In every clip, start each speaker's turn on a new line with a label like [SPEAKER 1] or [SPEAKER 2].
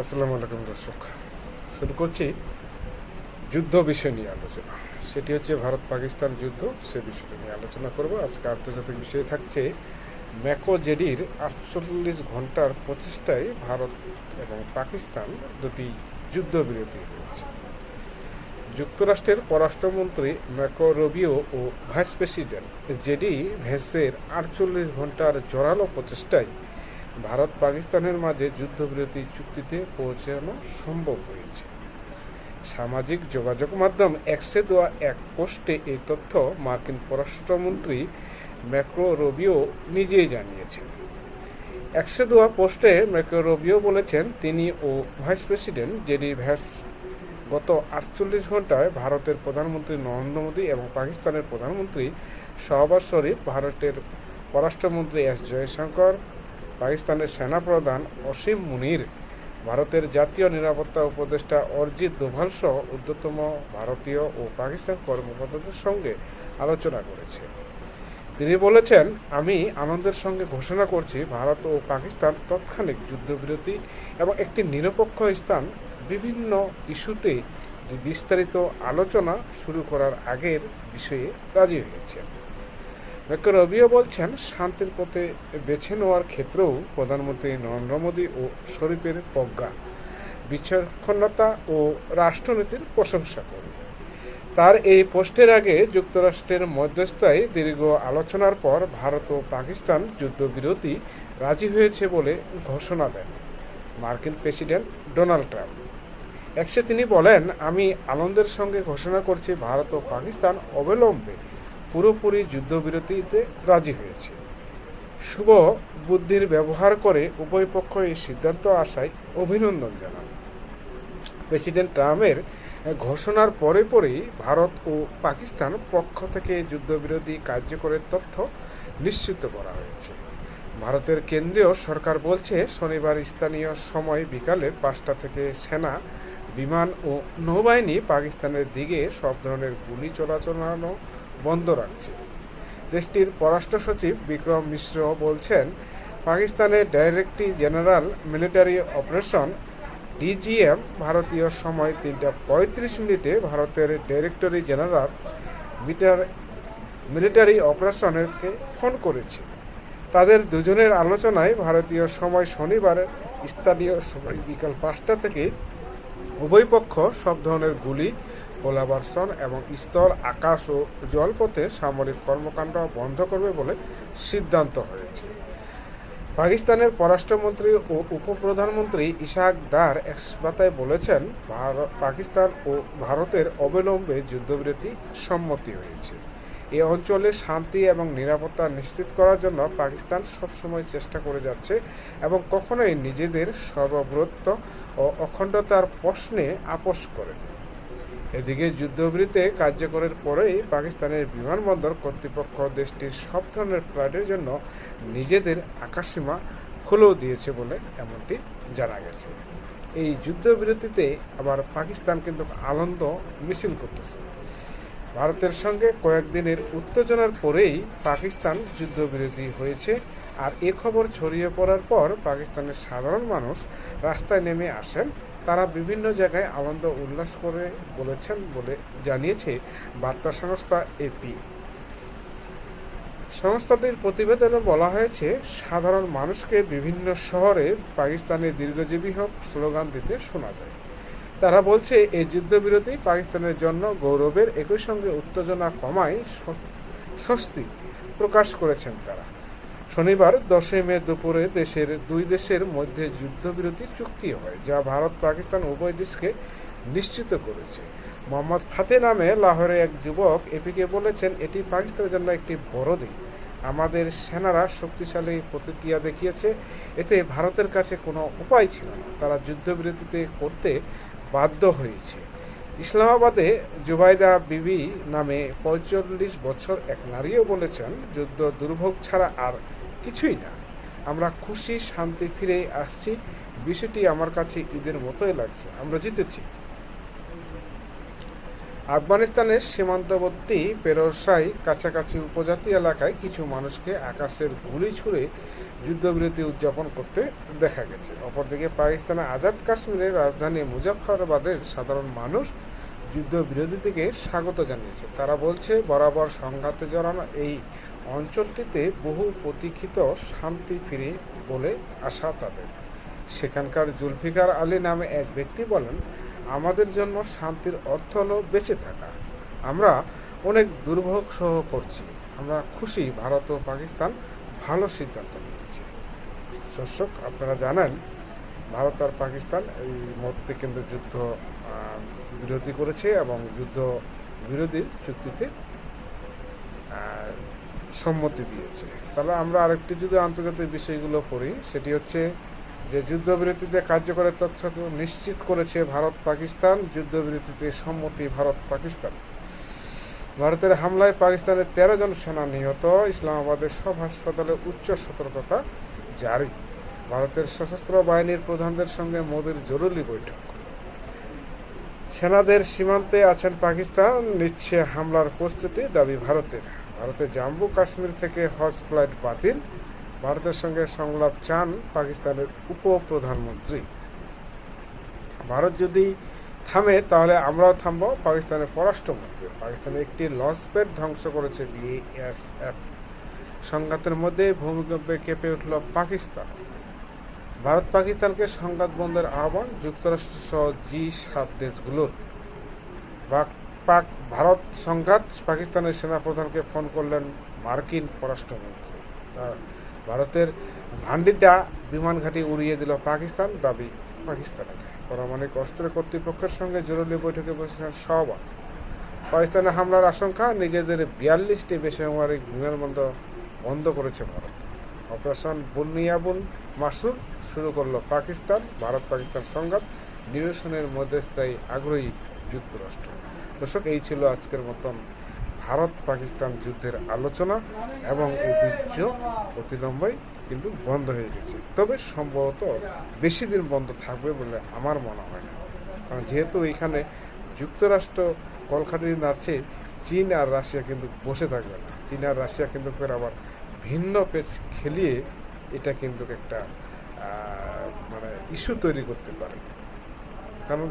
[SPEAKER 1] আসসালামু আলাইকুম দর্শক। শুরু করছি যুদ্ধ বিষয় নিয়ে আলোচনা। সেটি হচ্ছে ভারত পাকিস্তান যুদ্ধ, সে বিষয়টা নিয়ে আলোচনা করব। আজকে আন্তর্জাতিক বিষয়ে থাকছে ম্যাকো জেডির আটচল্লিশ ঘণ্টার প্রচেষ্টায় ভারত এবং পাকিস্তান দুটি যুদ্ধবিরতি হয়েছে যুক্তরাষ্ট্রের পররাষ্ট্রমন্ত্রী ম্যাকো রবিও ও ভাইস প্রেসিডেন্ট জেডি ভেসের আটচল্লিশ ঘণ্টার জোরালো প্রচেষ্টায় ভারত পাকিস্তানের মাঝে যুদ্ধবিরতি চুক্তিতে পৌঁছানো সম্ভব হয়েছে। সামাজিক যোগাযোগ মাধ্যম এক্সে দেওয়া এক পোস্টে এই তথ্য মার্কিন পররাষ্ট্রমন্ত্রী ম্যাক্রো রবিও নিজেই জানিয়েছেন। এক্সে দেওয়া পোস্টে ম্যাক্রো রবিও বলেছেন, তিনি ও ভাইস প্রেসিডেন্ট জেডি ভ্যাস গত আটচল্লিশ ঘন্টায় ভারতের প্রধানমন্ত্রী নরেন্দ্র মোদী এবং পাকিস্তানের প্রধানমন্ত্রী শাহবাজ শরীফ, ভারতের পররাষ্ট্রমন্ত্রী এস জয়শঙ্কর পাকিস্তানের সেনাপ্রধান অসীম মুনির, ভারতের জাতীয় নিরাপত্তা উপদেষ্টা অরিজিৎ দোভাল সহ ঊর্ধ্বতম ভারতীয় ও পাকিস্তান কর্মকর্তাদের সঙ্গে আলোচনা করেছে। তিনি বলেছেন, আমি আনন্দের সঙ্গে ঘোষণা করছি, ভারত ও পাকিস্তান তৎক্ষণিক যুদ্ধবিরতি এবং একটি নিরপেক্ষ স্থান বিভিন্ন ইস্যুতে বিস্তারিত আলোচনা শুরু করার আগের বিষয়ে রাজি হয়েছেন। ডক্টর রবিও বলছেন, শান্তির পথে বেছে নেওয়ার ক্ষেত্রেও প্রধানমন্ত্রী নরেন্দ্র মোদী ও শরীফের প্রজ্ঞা, বিচক্ষণতা ও রাষ্ট্রনীতির প্রশংসা করে। তার এই পোস্টের আগে যুক্তরাষ্ট্রের মধ্যস্থায় দীর্ঘ আলোচনার পর ভারত ও পাকিস্তান যুদ্ধবিরতি রাজি হয়েছে বলে ঘোষণা দেন মার্কিন প্রেসিডেন্ট ডোনাল্ড ট্রাম্প। একসে তিনি বলেন, আমি আনন্দের সঙ্গে ঘোষণা করছি, ভারত ও পাকিস্তান অবিলম্বে পুরোপুরি যুদ্ধবিরতিতে রাজি হয়েছে। শুভ বুদ্ধির ব্যবহার করে উভয় পক্ষ এই সিদ্ধান্ত আসায় অভিনন্দন জানান। প্রেসিডেন্ট ট্রাম্পের ঘোষণার পরে পরেই ভারত ও পাকিস্তান পক্ষ থেকে যুদ্ধবিরোধী কার্যকরের তথ্য নিশ্চিত করা হয়েছে। ভারতের কেন্দ্রীয় সরকার বলছে, শনিবার স্থানীয় সময় বিকালে পাঁচটা থেকে সেনা, বিমান ও নৌবাহিনী পাকিস্তানের দিকে সব ধরনের গুলি চলাচলানো বন্ধ রাখছে। দেশটির পররাষ্ট্র সচিব বিক্রম মিশ্র বলছেন পাকিস্তানের directory general military operation, DGM, ভারতীয় সময় তিনটা পঁয়ত্রিশ মিনিটে ভারতের ডাইরেক্টরি জেনারেল মিটার, মিলিটারি অপারেশনকে ফোন করেছে। তাদের দুজনের আলোচনায় ভারতীয় সময় শনিবার স্থানীয় সময় বিকাল পাঁচটা থেকে উভয় পক্ষ সব ধরনের গুলি গোলাবর্ষণ এবং স্থল, আকাশ ও জলপথে সামরিক কর্মকাণ্ড বন্ধ করবে বলে সিদ্ধান্ত হয়েছে। পাকিস্তানের পররাষ্ট্রমন্ত্রী ও উপপ্রধানমন্ত্রী ইশাক দার এক এক্সবাতায় বলেছেন, ভারত, পাকিস্তান ও ভারতের অবিলম্বে যুদ্ধবিরতি সম্মতি হয়েছে। এ অঞ্চলে শান্তি এবং নিরাপত্তা নিশ্চিত করার জন্য পাকিস্তান সবসময় চেষ্টা করে যাচ্ছে এবং কখনোই নিজেদের সর্ববৃত্ত ও অখণ্ডতার প্রশ্নে আপোষ করেনি। এদিকে যুদ্ধবিরতিতে কার্যকরের পরেই পাকিস্তানের বিমানবন্দর কর্তৃপক্ষ দেশটির সব ধরনের ফ্লাইটের জন্য নিজেদের আকাশসীমা খুলেও দিয়েছে বলে এমনটি জানা গেছে। এই যুদ্ধবিরতিতে আবার পাকিস্তান কিন্তু আনন্দ মিছিল করতেছে। ভারতের সঙ্গে কয়েকদিনের উত্তেজনার পরেই পাকিস্তান যুদ্ধবিরতি হয়েছে আর এ খবর ছড়িয়ে পড়ার পর পাকিস্তানের সাধারণ মানুষ রাস্তায় নেমে আসেন তারা বিভিন্ন জায়গায় আনন্দ উল্লাস করে বলেছেন বলে জানিয়েছে বার্তা সংস্থা এপি। সংস্থাটির প্রতিবেদনে বলা হয়েছে, সাধারণ মানুষকে বিভিন্ন শহরে পাকিস্তানের দীর্ঘজীবী হোক স্লোগান দিতে শোনা যায়। তারা বলছে এই যুদ্ধবিরতি পাকিস্তানের জন্য গৌরবের একই সঙ্গে উত্তেজনা কমায় স্বস্তি প্রকাশ করেছেন তারা। শনিবার দশই মে দুপুরে দেশের দুই দেশের মধ্যে যুদ্ধবিরতি চুক্তি হয়, যা ভারত, পাকিস্তান উভয় দেশকে নিশ্চিত করেছে। মোহাম্মদ ফাতে নামে লাহোরে এক যুবক এপিকে বলেছেন, এটি পাকিস্তানের জন্য একটি বড় দিন। আমাদের সেনারা শক্তিশালী প্রতিক্রিয়া দেখিয়েছে। এতে ভারতের কাছে কোনো উপায় ছিল না। তারা যুদ্ধবিরতিতে করতে বাধ্য হয়েছে। ইসলামাবাদে জুবাইদা বিবি নামে পঁয়তাল্লিশ বছর এক নারীও বলেছেন, যুদ্ধ দুর্ভোগ ছাড়া আর কিছুই না। আমরা খুশি, শান্তি ফিরে আসছি। বিষয়টি আমার কাছে ঈদের মতোই লাগছে। আমরা জিতেছি। আফগানিস্তানের সীমান্তবর্তী পেরোসাই কাছাকাছি উপজাতি এলাকায় কিছু মানুষকে আকাশের গুলি ছুড়ে যুদ্ধবিরতি উদযাপন করতে দেখা গেছে। অপরদিকে পাকিস্তানের আজাদ কাশ্মীরের রাজধানী মুজাফফরাবাদের সাধারণ মানুষ যুদ্ধবিরোধী থেকে স্বাগত জানিয়েছে। তারা বলছে, বরাবর সংঘাতে জড়ানো এই অঞ্চলটিতে বহু প্রতীক্ষিত শান্তি ফিরে বলে আশা তাদের। সেখানকার জুলফিকার আলী নামে এক ব্যক্তি বলেন, আমাদের জন্য শান্তির অর্থ হলো বেঁচে থাকা। আমরা অনেক দুর্ভোগ সহ করছি। আমরা খুশি ভারত ও পাকিস্তান ভালো সিদ্ধান্ত নিয়েছে। দর্শক, আপনারা জানেন, ভারত আর পাকিস্তান এই মধ্যে কিন্তু যুদ্ধ বিরোধী করেছে এবং যুদ্ধ বিরোধী চুক্তিতে সম্মতি দিয়েছে। তাহলে আমরা আরেকটি যদি আন্তর্জাতিক বিষয়গুলো পড়ি, সেটি হচ্ছে যে যুদ্ধবিরতিতে কার্যকরের তথ্য নিশ্চিত করেছে ভারত পাকিস্তান, যুদ্ধবিরতিতে সম্মতি ভারত পাকিস্তান। ভারতের হামলায় পাকিস্তানের তেরো জন সেনা নিহত, ইসলামাবাদের সব হাসপাতালে উচ্চ সতর্কতা জারি। ভারতের সশস্ত্র বাহিনীর প্রধানদের সঙ্গে মোদীর জরুরি বৈঠক। সেনাদের সীমান্তে আছেন পাকিস্তান, নিচ্ছে হামলার প্রস্তুতি, দাবি ভারতের। ভারতের জম্মু কাশ্মীর থেকে হজ ফ্লাইট বাতিল। ভারতের সঙ্গে সংলাপ চান পাকিস্তানের উপপ্রধানমন্ত্রী। ভারত যদি থামে, তাহলে আমরাও থামবো, পাকিস্তানের পররাষ্ট্রমন্ত্রী। পাকিস্তানের একটি লঞ্চ প্যাড ধ্বংস করেছে বিএসএফ। সংঘাতের মধ্যে ভূমিকম্পে কেঁপে উঠল পাকিস্তান। ভারত পাকিস্তানকে সংঘাত বন্ধের আহ্বান, যুক্তরাষ্ট্র সহ জি সাত দেশগুলোর। পাক- পাক ভারত সংঘাত পাকিস্তানের সেনাপ্রধানকে ফোন করলেন মার্কিন পররাষ্ট্রমন্ত্রী। ভারতের ভান্ডিটা বিমান ঘাঁটি উড়িয়ে দিল পাকিস্তান, দাবি পাকিস্তানের। পারমাণবিক অস্ত্র কর্তৃপক্ষের সঙ্গে জরুরি বৈঠকে বসেছেন সহবাজ পাকিস্তানে হামলার আশঙ্কা, নিজেদের বিয়াল্লিশটি বেসামরিক বিমানবন্দর বন্ধ করেছে ভারত। অপারেশন বুনিয়াবুন মাসুর শুরু করল পাকিস্তান ভারত পাকিস্তান সংঘাত নিরসনের মধ্যস্থায়ী আগ্রহী যুক্তরাষ্ট্র। দর্শক, এই ছিল আজকের মতন ভারত পাকিস্তান যুদ্ধের আলোচনা এবং এই যুদ্ধ অতিলম্বই কিন্তু বন্ধ হয়ে গেছে। তবে সম্ভবত বেশি দিন বন্ধ থাকবে বলে আমার মনে হয় না। কারণ যেহেতু এখানে যুক্তরাষ্ট্র কলকাটি নাড়ছে, চীন আর রাশিয়া কিন্তু বসে থাকবে না। চীন আর রাশিয়া কিন্তু ফের আবার ভিন্ন পেজ খেলিয়ে এটা কিন্তু একটা মানে ইস্যু তৈরি করতে পারে। কারণ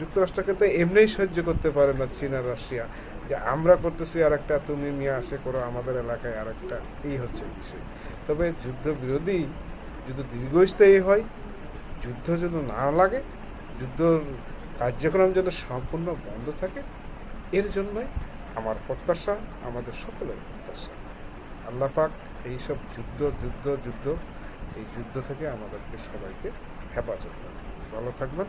[SPEAKER 1] যুক্তরাষ্ট্রকে তো এমনিই সহ্য করতে পারে না চীন আর রাশিয়া। যে আমরা করতেছি আর একটা তুমি নিয়ে আসে করো, আমাদের এলাকায় আর একটা এই হচ্ছে বিষয়। তবে যুদ্ধ বিরোধী যদি দীর্ঘস্থায়ী হয়, যুদ্ধ যেন না লাগে যুদ্ধ কার্যক্রম যেন সম্পূর্ণ বন্ধ থাকে, এর জন্যই আমার প্রত্যাশা, আমাদের সকলের প্রত্যাশা। আল্লাহ পাক এইসব যুদ্ধ যুদ্ধ যুদ্ধ, এই যুদ্ধ থেকে আমাদেরকে সবাইকে হেফাজত করবেন ভালো থাকবেন।